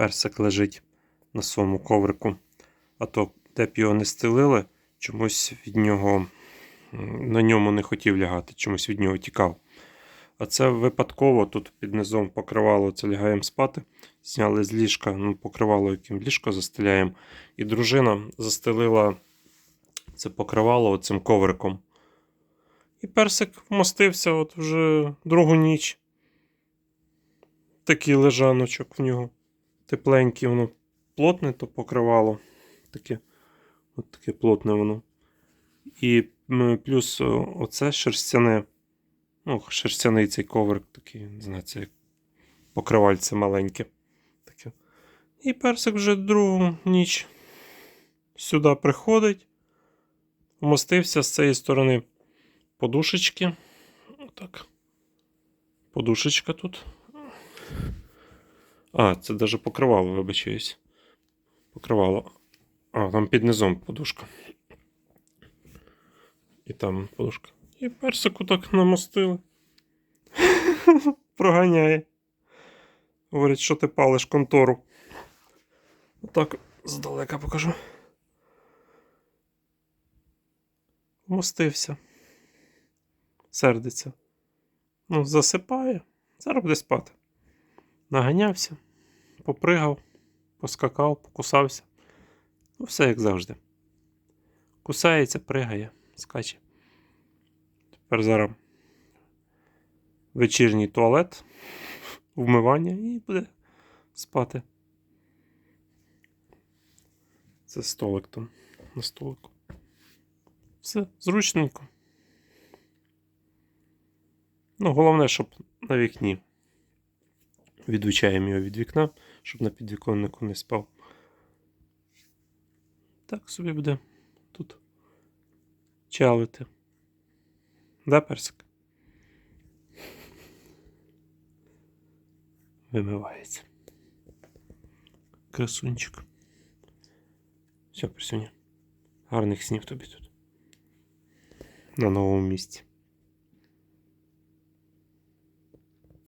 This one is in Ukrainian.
персик лежить на своєму коврику. А то, де б його не стелили, чомусь від нього на ньому не хотів лягати, чомусь від нього тікав. А це випадково тут під низом покривало це лягаємо спати. Зняли з ліжка, ну, покривало, яким ліжко застеляємо. І дружина застелила це покривало цим ковриком. І персик вмостився от вже другу ніч. Такий лежаночок в нього. Тепленький, воно плотне, то покривало. Таке, от таке плотне воно. І плюс оце шерстяне. Ну, шерстяний цей коврик такий, не знаю, це як покривальце маленьке. Таке. І персик вже другу ніч сюди приходить. Вмостився з цієї сторони подушечки. Отак. Подушечка тут. А, це навіть покривало, вибачаюсь. Покривало. А, там під низом подушка. І там подушка. І персику так намостили. Проганяє. Говорить, що ти палиш контору. Отак здалека покажу. Вмостився. Сердиться. Ну, засипає. Зараз буде спати. Наганявся, попригав, поскакав, покусався. Ну, все як завжди. Кусається, пригає, скаче. Тепер зараз вечірній туалет, вмивання і буде спати. Це столик там на столику. Все зручненько. Ну, головне, щоб на вікні. Відвічаємо його від вікна, щоб на підвіконнику не спав. Так собі буде тут чалити. Да, персик? Вимивається. Красунчик. Все, Персюня. Гарних снів тобі тут. На новому місці.